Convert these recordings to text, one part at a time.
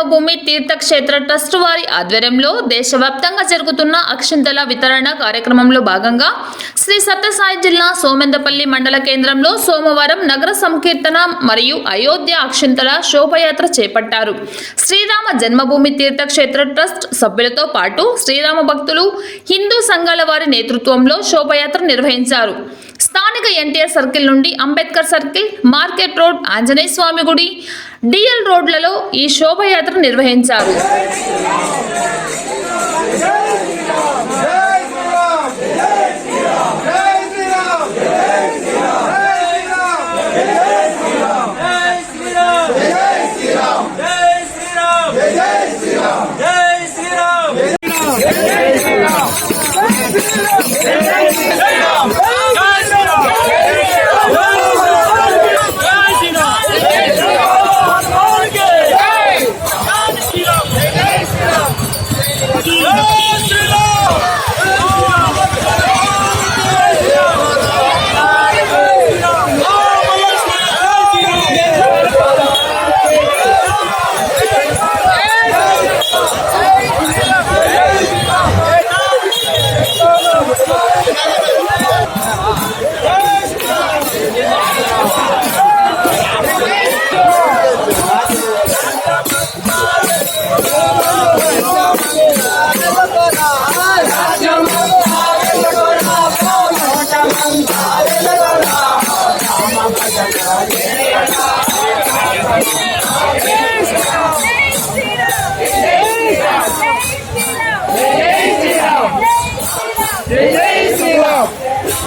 జన్మభూమి Teerthakshetra trust వారి ఆధ్వర్యంలో దేశవ్యాప్తంగా జరుగుతున్న అక్షింతల వితరణ కార్యక్రమంలో భాగంగా శ్రీ సత్యసాయి జిల్లా సోమెందపల్లి మండల కేంద్రంలో సోమవారం నగర సంకీర్తన మరియు అయోధ్య అక్షింతల శోభయాత్ర చేపట్టారు. శ్రీరామ జన్మభూమి తీర్థక్షేత్ర ట్రస్ట్ సభ్యులతో పాటు శ్రీరామ భక్తులు హిందూ సంఘాల వారి నేతృత్వంలో శోభయాత్ర నిర్వహించారు. స్థానిక ఎన్టీఆర్ సర్కిల్ నుండి Ambedkar circle market road Anjaneya Swamy గుడి డిఎల్ రోడ్లలో ఈ శోభయాత్ర నిర్వహించారు.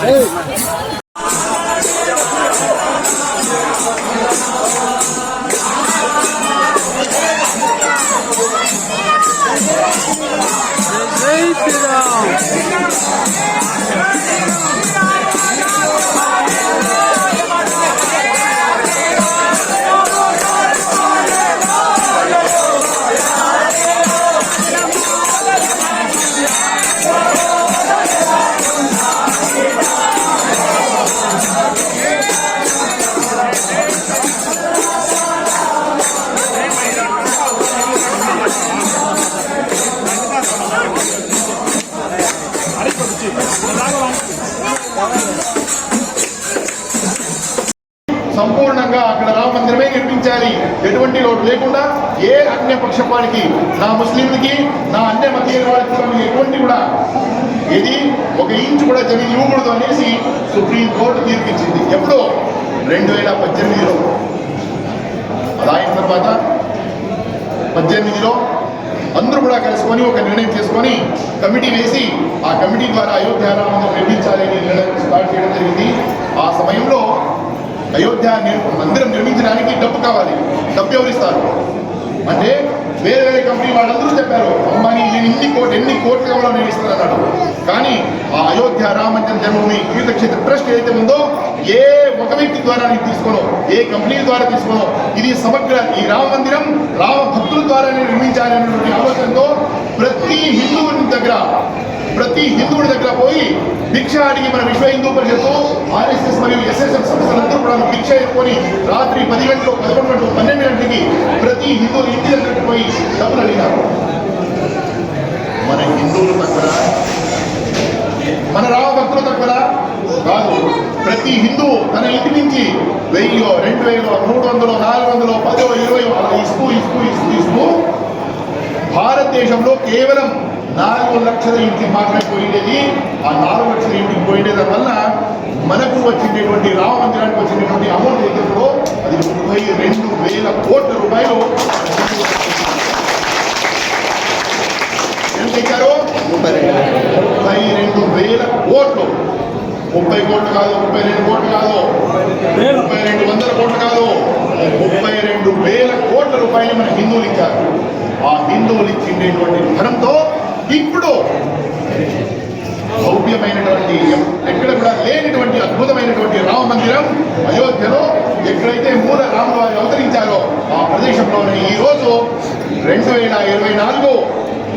జై సంపూర్ణంగా మాత్రమే నిర్మించాలి ఎటువంటి లోటు లేకుండా ఏ అన్య పక్షపానికి నా ముస్లింలకి నా అన్య మతీయ వాళ్ళకి ఎటువంటి కూడా ఇది ఒక ఇంచు కూడా జమీన్ ఇవ్వకూడదు అనేసి సుప్రీం కోర్టు తీర్పిచ్చింది. ఎప్పుడో? రెండు వేల పద్దెనిమిదిలో. అలా అయిన తర్వాత పద్దెనిమిదిలో అందరూ కూడా కలుసుకొని ఒక నిర్ణయం చేసుకొని కమిటీ వేసి ఆ కమిటీ ద్వారా అయోధ్య రామంలో నిర్మించాలి నిర్ణయం స్టార్ట్ చేయడం జరిగింది. అయోధ్య మందిరం నిర్మించడానికి డబ్బు కావాలి. డబ్బు ఎవరిస్తారు అంటే వేరే వేరే కంపెనీ వాళ్ళందరూ చెప్పారు అంబానీ నేను ఇన్ని కోట్లు ఎన్ని కోట్లు కావాలో నేను ఇస్తాను అన్నాడు కానీ ఆ అయోధ్య రామందిరం జన్మభూమి తీర్థక్షేత్ర ట్రస్ట్ ఏదైతే ఉందో ఏ ఒక వ్యక్తి ద్వారా నేను తీసుకోను ఏ కంపెనీ ద్వారా తీసుకోను ఇది సమగ్ర ఈ రామ మందిరం రామ భక్తుల ద్వారా నేను నిర్మించాలి ఆలోచనతో ప్రతి హిందువుని దగ్గర ప్రతి హిందువుడి దగ్గర పోయి భిక్ష అడిగి మన విశ్వ హిందూ పరిషత్తు ఆర్ఎస్ఎస్ మరియు ఎస్ఎస్ఎఫ్ సంస్థలందరూ కూడా భిక్ష ఎత్తుకొని రాత్రి పది గంటలు పదకొండు గంటలు పన్నెండు గంటలకి ప్రతి హిందూ ఇంటి దగ్గరికి పోయి డబ్బులు అడిగినారు. మన హిందువులు తక్కువ మన రామ భక్తులు తక్కువ కాదు ప్రతి హిందువు తన ఇంటి నుంచి వెయ్యో రెండు వేలో మూడు వందలు నాలుగు వందలు పదో ఇరవై అలా ఇస్తూ ఇస్తూ ఇస్తూ ఇస్తూ భారతదేశంలో కేవలం నాలుగు లక్షల ఇంటికి మాత్రమే పోయిండేది. ఆ నాలుగు లక్షల ఇంటికి పోయిండేది వల్ల మనకు వచ్చినటువంటి రామ మందిరానికి వచ్చినటువంటి అమౌంట్ ఏదైతే అది ముప్పై రెండు వేల కోట్ల రూపాయలు ఎంత ఇచ్చారు? ముప్పై రెండు వేల కోట్లు. ముప్పై కోట్లు కాదు ముప్పై రెండు కోట్లు కాదు. ముప్పై రెండు వందల కోట్లు కాదు. ముప్పై రెండు వేల కోట్ల రూపాయలు మన హిందువులు ఇచ్చారు. ఆ హిందువులు ఇచ్చిండేటువంటి ధనంతో ఇప్పుడు భవ్యమైనటువంటి ఎక్కడ కూడా లేనటువంటి అద్భుతమైనటువంటి రామ మందిరం అయోధ్యలో ఎక్కడైతే మూల రామవారు అవతరించారో ఆ ప్రదేశంలోనే ఈ రోజు రెండు వేల ఇరవై నాలుగు.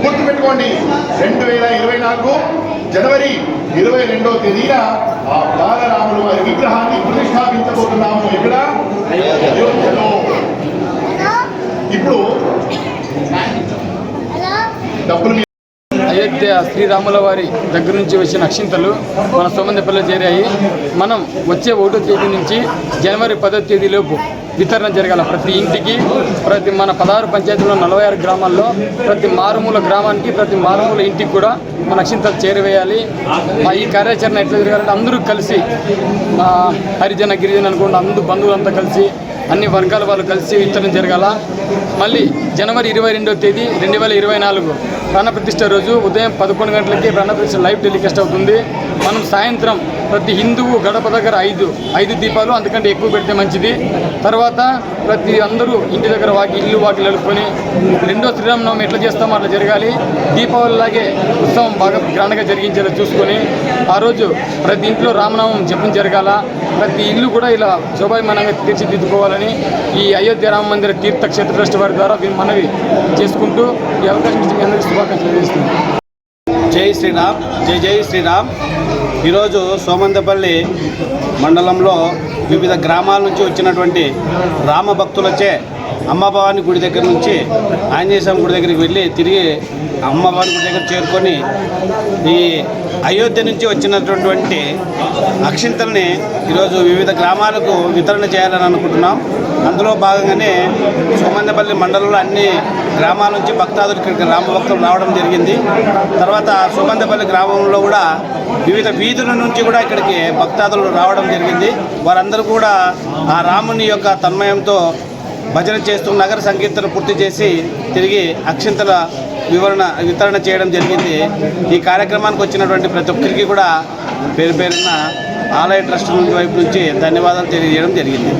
గుర్తుపెట్టుకోండి రెండు వేల ఇరవై నాలుగు జనవరి ఇరవై రెండవ తేదీన ఆ బాలరాములు వారి విగ్రహాన్ని ప్రతిష్టాపించబోతున్నాము ఎక్కడ అయోధ్యలో. ఇప్పుడు డబ్బులు ఏదైతే శ్రీరాముల వారి దగ్గర నుంచి వచ్చిన అక్షింతలు మన సోమందపల్లిలో చేరాయి మనం వచ్చే ఒకటో తేదీ నుంచి జనవరి పదో తేదీలోపు వితరణ జరగాల. ప్రతి ఇంటికి ప్రతి మన పదహారు పంచాయతీలో నలభై ఆరు గ్రామాల్లో ప్రతి మారుమూల గ్రామానికి ప్రతి మారుమూల ఇంటికి కూడా మన అక్షింతలు చేరవేయాలి. మా ఈ కార్యాచరణ ఎట్లా జరగాలంటే అందరూ కలిసి మా హరిజన గిరిజన అనుకోండి అందరూ బంధువులంతా కలిసి అన్ని వర్గాల వాళ్ళు కలిసి ఇచ్చడం జరగాల. మళ్ళీ జనవరి ఇరవై రెండో తేదీ రెండు వేల ఇరవై నాలుగు ప్రాణప్రతిష్ఠ రోజు ఉదయం పదకొండు గంటలకి ప్రాణప్రతిష్ఠ లైవ్ టెలికాస్ట్ అవుతుంది. మనం సాయంత్రం ప్రతి హిందువు గడప దగ్గర ఐదు ఐదు దీపాలు అందుకంటే ఎక్కువ పెడితే మంచిది. తర్వాత ప్రతి అందరూ ఇంటి దగ్గర వాకి ఇల్లు వాకి నలుపుకొని రెండో శ్రీరామనవమి ఎట్లా చేస్తామో అట్లా జరగాలి. దీపావళిలాగే ఉత్సవం బాగా గ్రాండ్గా జరిగించేలా చూసుకొని ఆ రోజు ప్రతి ఇంట్లో రామనామం జపం జరగాల. ప్రతి ఇల్లు కూడా ఇలా శోభాయమానంగా తీర్చిదిద్దుకోవాలని ఈ అయోధ్య రామ మందిర తీర్థక్షేత్ర ట్రస్ట్ వారి ద్వారా దీన్ని మనవి చేసుకుంటూ ఈ అవకాశం ఇచ్చి మీ అందరికీ శుభాకాంక్షలు చేస్తున్నాను జై శ్రీరామ్ జై జై శ్రీరామ్. ఈరోజు సోమందపల్లి మండలంలో వివిధ గ్రామాల నుంచి వచ్చినటువంటి రామ భక్తులచే అమ్మభవాని గుడి దగ్గర నుంచి ఆంజనేయ స్వామి గుడి దగ్గరికి వెళ్ళి తిరిగి అమ్మభవాని గుడి దగ్గర చేరుకొని ఈ అయోధ్య నుంచి వచ్చినటువంటి అక్షింతల్ని ఈరోజు వివిధ గ్రామాలకు వితరణ చేయాలని అనుకుంటున్నాం. అందులో భాగంగానే సోమందపల్లి మండలంలో అన్ని గ్రామాల నుంచి భక్తాదులు ఇక్కడికి రామభక్తులు రావడం జరిగింది. తర్వాత సుమందపల్లి గ్రామంలో కూడా వివిధ వీధుల నుంచి కూడా ఇక్కడికి భక్తాదులు రావడం జరిగింది. వారందరూ కూడా ఆ రాముని యొక్క తన్మయంతో భజన చేస్తూ నగర సంకీర్తన పూర్తి చేసి తిరిగి అక్షింతల వివరణ వితరణ చేయడం జరిగింది. ఈ కార్యక్రమానికి వచ్చినటువంటి ప్రతి ఒక్కరికి కూడా పేరు పేరున ఆలయ ట్రస్ట్ వైపు నుంచి ధన్యవాదాలు తెలియజేయడం జరిగింది.